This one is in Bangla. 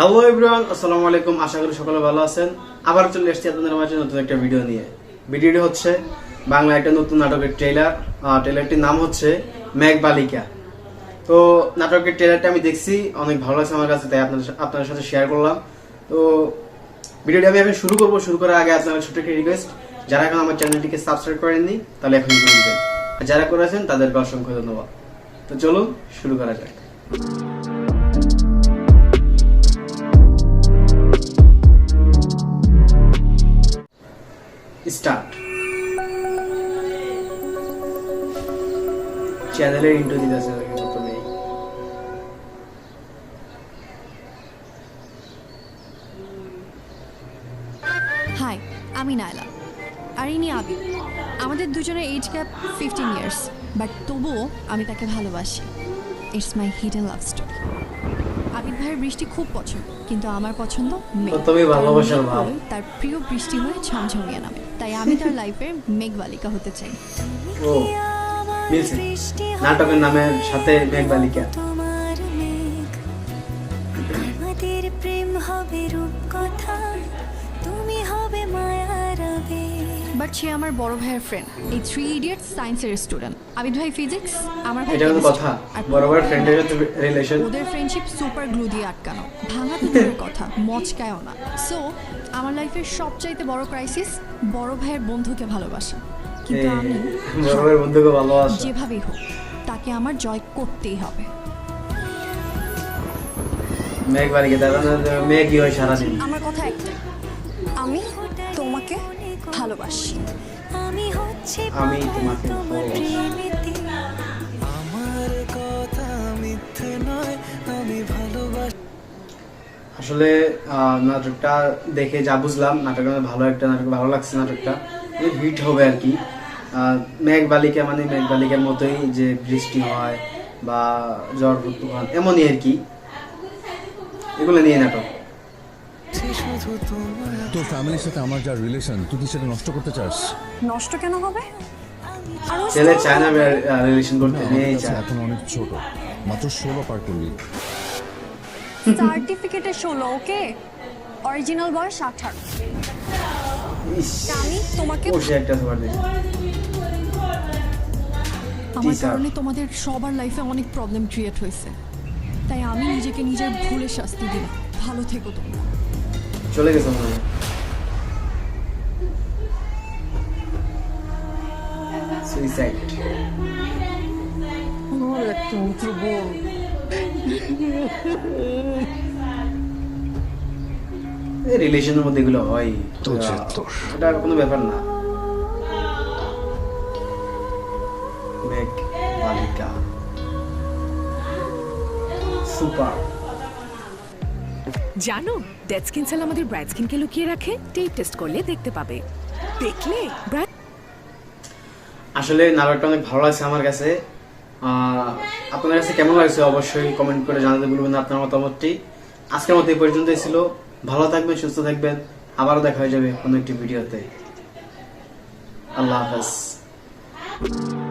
হ্যালো এভরিওয়ান আসসালামু আলাইকুম, আশা করি সকলে ভালো আছেন। আবার চলে এসেছি আপনাদের মাঝে নতুন একটা ভিডিও নিয়ে। ভিডিওটি হচ্ছে বাংলা একটা নতুন নাটকের ট্রেলার ট্রেলারটির নাম হচ্ছে মেঘ বালিকা তো নাটকের ট্রেলারটা আমি দেখছি, অনেক ভালো লাগছে আমার কাছে, তাই আপনাদের আপনাদের সাথে শেয়ার করলাম। তো ভিডিওটি আমি এখন শুরু করব। শুরু করার আগে আপনাদের ছোট্ট একটি রিকোয়েস্ট যারা এখন আমার চ্যানেলটিকে সাবস্ক্রাইব করেননি, তাহলে এখন করে দিবেন। আর যারা করেছেন তাদেরকে অসংখ্য ধন্যবাদ। তো চলুন, শুরু করা যাক। স্টার্ট। চ্যানেলের ইন্টো দিতেছে প্রথমে হাই আমি নায়লা। আর ইনি আবি আমাদের দুজনের age gap fifteen years but তবুও আমি তাকে ভালোবাসি। It's my hidden love story Abid ভাইয়ের বৃষ্টি খুব পছন্দ কিন্তু আমার পছন্দ মেঘ। ভালোবাসার ভাব। তার প্রিয় বৃষ্টি হয়ে ঝমঝমিয়ে নামে। তাই আমি তার লাইফের মেঘবালিকা হতে চাই। ও মিলছে। নাটকের নামের সাথে মেঘ বাট সে আমার বড় ভাইয়ের ফ্রেন্ড এই থ্রি ইডিয়টস সায়েন্সের স্টুডেন্ট আবিদ ভাই ফিজিক্স আমার ভাই এটা কথা। আর বরাবর ফ্রেন্ডের সাথে রিলেশন ওদের ফ্রেন্ডশিপ সুপার গ্লু দিয়ে আটকানো। ভাঙা তো দূরের কথা মচকায়ও না। সো আমার লাইফের সবচাইতে বড় ক্রাইসিস বড় ভাইয়ের বন্ধুকে ভালোবাসা। কিন্তু আমি বরাবর বন্ধুকে ভালোবাসা। যেভাবেই হোক তাকে আমার জয় করতেই হবে। মেঘ হয় সারাদিন? আমার কথা একটাই। আমি তোমাকে ভালোবাসি। আমি হচ্ছে আমি তোমাকে আমার কথা মিথ্যে নয় আমি ভালোবাসি। আসলে আহ, নাটকটা দেখে যা বুঝলাম নাটকটা ভালো একটা নাটক ভালো লাগছে নাটকটা। হিট হবে আর কি। আহ, মেঘ বালিকা মানে মেঘ বালিকার মতোই যে বৃষ্টি হয় বা জ্বর এমনই আর কি। এগুলো নিয়ে নাটক। তোর ফ্যামিলির সাথে আমার যা রিলেশন তুই কি সেটা নষ্ট করতে চাস? নষ্ট কেন হবে? ছেলে চায় না রিলেশন করতে চায়। এখন অনেক ছোট। মাত্র ষোলো পার করলি। সার্টিফিকেটে ষোলো ওকে? অরিজিনাল বয়স আঠারো। আমি তোমাকে আমার কারণে তোমাদের সবার লাইফে অনেক প্রবলেম ক্রিয়েট হয়েছে। তাই আমি নিজেকে নিজের ভুলে শাস্তি দিলাম। ভালো থেকো তোমরা। চলে গেছে মনে হয়। সুইসাইড রিলেশনের মধ্যে এগুলো হয়। তো চেত্তর। এটা কোনো ব্যাপার না। মেঘ বালিকা। সুপার। জানো ডেড স্কিন সেল আমাদের ব্রাইট স্কিনকে লুকিয়ে রাখে টেপ টেস্ট করলে দেখতে পাবে। দেখলে আসলে নাটকটা অনেক ভালো লাগছে আমার কাছে। আহ, আপনাদের কাছে কেমন লাগছে অবশ্যই কমেন্ট করে জানাতে ভুলবেন আপনার মতামতটি। আজকের মতো এই পর্যন্তই ছিল। ভালো থাকবেন সুস্থ থাকবেন। আবারও দেখা হয়ে যাবে কোনো একটি ভিডিওতে। আল্লাহ হাফেজ।